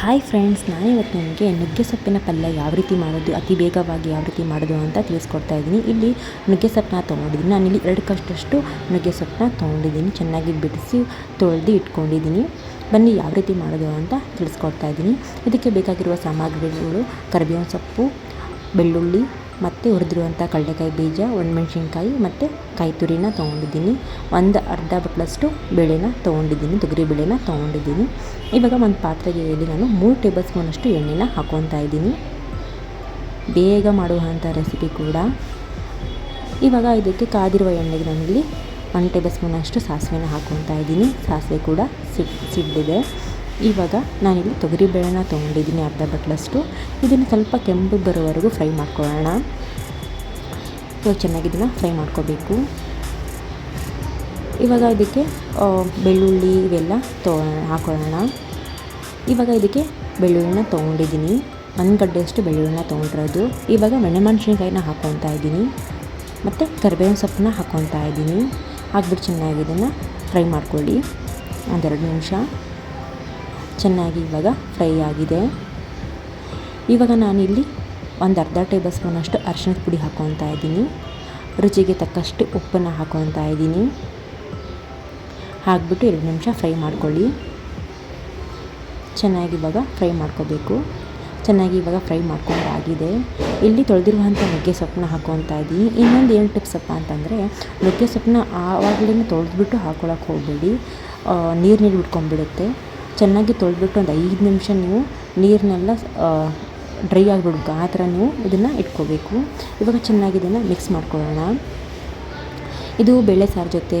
Hi friends ನಾನಿವತ್ತು ನಿಮಗೆ ನುಗ್ಗೆ ಸೊಪ್ಪಿನ ಪಲ್ಯ ಯಾವ ರೀತಿ ಮಾಡೋದು, ಅತಿ ಬೇಗವಾಗಿ ಯಾವ ರೀತಿ ಮಾಡೋದು ಅಂತ ತಿಳಿಸ್ಕೊಡ್ತಾ ಇದ್ದೀನಿ. ಇಲ್ಲಿ ನುಗ್ಗೆ ಸೊಪ್ಪನ್ನ ತೊಗೊಂಡಿದ್ದೀನಿ. ಇಲ್ಲಿ ಎರಡು ಕಷ್ಟಷ್ಟು ನುಗ್ಗೆ ಸೊಪ್ಪನ್ನ ತೊಗೊಂಡಿದ್ದೀನಿ. ಚೆನ್ನಾಗಿ ಬಿಡಿಸಿ ತೊಳೆದು ಇಟ್ಕೊಂಡಿದ್ದೀನಿ. ಬನ್ನಿ ಯಾವ ರೀತಿ ಮಾಡೋದು ಅಂತ ತಿಳಿಸ್ಕೊಡ್ತಾ ಇದ್ದೀನಿ. ಇದಕ್ಕೆ ಬೇಕಾಗಿರುವ ಸಾಮಗ್ರಿಗಳು, ಕರಿಬೇವಿನ ಸೊಪ್ಪು, ಬೆಳ್ಳುಳ್ಳಿ ಮತ್ತು ಹುರಿದಿರುವಂಥ ಕಡಲೆಕಾಯಿ ಬೀಜ, ಒಣಮೆಣ್ಸಿನ್ಕಾಯಿ ಮತ್ತು ಕಾಯಿ ತುರಿನ ತೊಗೊಂಡಿದ್ದೀನಿ. ಒಂದು ಅರ್ಧ ಬಟ್ಲಷ್ಟು ಬೇಳೆನ ತೊಗೊಂಡಿದ್ದೀನಿ, ತೊಗರಿ ಬೇಳೆನ ತೊಗೊಂಡಿದ್ದೀನಿ. ಇವಾಗ ಒಂದು ಪಾತ್ರೆಗೆ ನಾನು ಮೂರು ಟೇಬಲ್ ಸ್ಪೂನಷ್ಟು ಎಣ್ಣೆನ ಹಾಕ್ಕೊತಾ ಇದ್ದೀನಿ. ಬೇಗ ಮಾಡುವಂಥ ರೆಸಿಪಿ ಕೂಡ. ಇವಾಗ ಇದಕ್ಕೆ ಕಾದಿರುವ ಎಣ್ಣೆಗೆ ನಾನಿಲ್ಲಿ ಒನ್ ಟೇಬಲ್ ಸ್ಪೂನಷ್ಟು ಸಾಸಿವೆನ ಹಾಕ್ಕೊತಾ ಇದ್ದೀನಿ. ಸಾಸಿವೆ ಕೂಡ ಸಿಡ್ ಸಿಡ್ಡಿದೆ ಇವಾಗ ನಾನಿಲ್ಲಿ ತೊಗರಿ ಬೇಳೆನ ತೊಗೊಂಡಿದ್ದೀನಿ ಅರ್ಧ ಬಟ್ಲಷ್ಟು. ಇದನ್ನು ಸ್ವಲ್ಪ ಕೆಂಪು ಬರೋವರೆಗೂ ಫ್ರೈ ಮಾಡ್ಕೊಳ್ಳೋಣ. ಇವಾಗ ಚೆನ್ನಾಗಿ ಇದನ್ನು ಫ್ರೈ ಮಾಡ್ಕೋಬೇಕು. ಇವಾಗ ಇದಕ್ಕೆ ಬೆಳ್ಳುಳ್ಳಿ ಇವೆಲ್ಲ ತೊ, ಹಾಕೊಳ್ಳೋಣ. ಇವಾಗ ಇದಕ್ಕೆ ಬೆಳ್ಳುಳ್ಳಿನ ತೊಗೊಂಡಿದ್ದೀನಿ. ಒಂದು ಗಡ್ಡೆಯಷ್ಟು ಬೆಳ್ಳುಳ್ಳಿನ ತೊಗೊಂಡಿರೋದು. ಇವಾಗ ಮೆಣಮೆಣ್ಸಿನ್ಕಾಯಿನ ಹಾಕ್ಕೊತಾ ಇದ್ದೀನಿ. ಮತ್ತು ಕರಿಬೇವಿನ ಸೊಪ್ಪನ್ನ ಹಾಕ್ಕೊತಾ ಇದ್ದೀನಿ. ಹಾಕ್ಬಿಟ್ಟು ಚೆನ್ನಾಗಿ ಇದನ್ನು ಫ್ರೈ ಮಾಡ್ಕೊಳ್ಳಿ. ಒಂದೆರಡು ನಿಮಿಷ. ಚೆನ್ನಾಗಿ ಇವಾಗ ಫ್ರೈ ಆಗಿದೆ. ಇವಾಗ ನಾನಿಲ್ಲಿ ಒಂದು ಅರ್ಧ ಟೇಬಲ್ ಸ್ಪೂನಷ್ಟು ಅರಿಶಿಣದ ಪುಡಿ ಹಾಕ್ಕೊತಾ ಇದ್ದೀನಿ. ರುಚಿಗೆ ತಕ್ಕಷ್ಟು ಉಪ್ಪನ್ನು ಹಾಕ್ಕೊತಾ ಇದ್ದೀನಿ. ಹಾಕ್ಬಿಟ್ಟು ಎರಡು ನಿಮಿಷ ಫ್ರೈ ಮಾಡ್ಕೊಳ್ಳಿ. ಚೆನ್ನಾಗಿ ಇವಾಗ ಫ್ರೈ ಮಾಡ್ಕೋಬೇಕು. ಚೆನ್ನಾಗಿ ಇವಾಗ ಫ್ರೈ ಮಾಡ್ಕೊಂಡಾಗಿದೆ ಇಲ್ಲಿ ತೊಳೆದಿರುವಂಥ ನುಗ್ಗೆ ಸೊಪ್ಪನ್ನ ಹಾಕೊತಾ ಇದ್ದೀನಿ. ಇನ್ನೊಂದು ಏನು ಟಿಪ್ಸಪ್ಪ ಅಂತಂದರೆ, ನುಗ್ಗೆ ಸೊಪ್ಪನ್ನ ಆವಾಗಲೇ ತೊಳೆದ್ಬಿಟ್ಟು ಹಾಕ್ಕೊಳಕ್ಕೆ ಹೋಗಬೇಡಿ. ನೀರು ನೀರು ಬಿಟ್ಕೊಂಡ್ಬಿಡುತ್ತೆ ಚೆನ್ನಾಗಿ ತೊಳೆದ್ಬಿಟ್ಟು ಒಂದು ಐದು ನಿಮಿಷ ನೀವು ನೀರನ್ನೆಲ್ಲ ಡ್ರೈ ಆಗಿಬಿಡ್ಬೇಕು. ಆ ಥರ ನೀವು ಇದನ್ನು ಇಟ್ಕೋಬೇಕು. ಇವಾಗ ಚೆನ್ನಾಗಿ ಇದನ್ನು ಮಿಕ್ಸ್ ಮಾಡ್ಕೊಳ್ಳೋಣ. ಇದು ಬೇಳೆ ಸಾರು ಜೊತೆ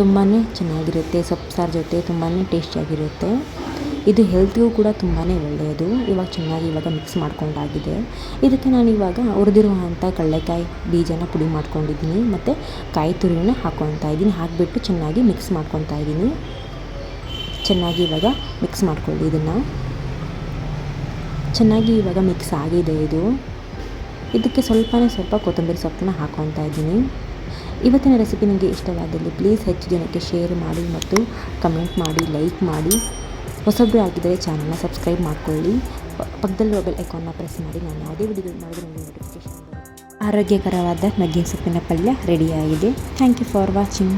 ತುಂಬಾ ಚೆನ್ನಾಗಿರುತ್ತೆ. ಸೊಪ್ಪು ಸಾರು ಜೊತೆ ತುಂಬಾ ಟೇಸ್ಟಿಯಾಗಿರುತ್ತೆ. ಇದು ಹೆಲ್ತಿಗೂ ಕೂಡ ತುಂಬಾ ಒಳ್ಳೆಯದು. ಇವಾಗ ಚೆನ್ನಾಗಿ ಇವಾಗ ಮಿಕ್ಸ್ ಮಾಡ್ಕೊಂಡಾಗಿದೆ. ಇದಕ್ಕೆ ನಾನು ಇವಾಗ ಹುರಿದಿರುವಂಥ ಕಡಲೆಕಾಯಿ ಬೀಜನ ಪುಡಿ ಮಾಡ್ಕೊಂಡಿದ್ದೀನಿ. ಮತ್ತು ಕಾಯಿ ತುರಿನ ಹಾಕ್ಕೊತಾ ಇದ್ದೀನಿ. ಹಾಕಿಬಿಟ್ಟು ಚೆನ್ನಾಗಿ ಮಿಕ್ಸ್ ಮಾಡ್ಕೊತಾ ಇದ್ದೀನಿ. ಚೆನ್ನಾಗಿ ಇವಾಗ ಮಿಕ್ಸ್ ಮಾಡ್ಕೊಳ್ಳಿ ಇದನ್ನು. ಚೆನ್ನಾಗಿ ಇವಾಗ ಮಿಕ್ಸ್ ಆಗಿದೆ ಇದು. ಇದಕ್ಕೆ ಸ್ವಲ್ಪನೇ ಸ್ವಲ್ಪ ಕೊತ್ತಂಬರಿ ಸೊಪ್ಪನ್ನ ಹಾಕೊತಾ ಇದ್ದೀನಿ. ಇವತ್ತಿನ ರೆಸಿಪಿ ನಿಮಗೆ ಇಷ್ಟವಾದಲ್ಲಿ ಪ್ಲೀಸ್ ಹೆಚ್ಚು ಜನಕ್ಕೆ ಶೇರ್ ಮಾಡಿ ಮತ್ತು ಕಮೆಂಟ್ ಮಾಡಿ ಲೈಕ್ ಮಾಡಿ. ಹೊಸಬ್ರು ಆಗಿದ್ದರೆ ಚಾನಲ್ನ ಸಬ್ಸ್ಕ್ರೈಬ್ ಮಾಡ್ಕೊಳ್ಳಿ. ಪಕ್ಕದಲ್ಲಿ ಮೊಬೈಲ್ ಐಕಾನ್ನ ಪ್ರೆಸ್ ಮಾಡಿ. ನಾನು ಯಾವುದೇ ವಿಡಿಯೋ ಮಾಡಿದ್ರೆ ನಿಮಗೆ ನೋಟಿಫಿಕೇಶನ್ ಆರೋಗ್ಯಕರವಾದ ನುಗ್ಗೆ ಸೊಪ್ಪಿನ ಪಲ್ಯ ರೆಡಿಯಾಗಿದೆ ಥ್ಯಾಂಕ್ ಯು ಫಾರ್ ವಾಚಿಂಗ್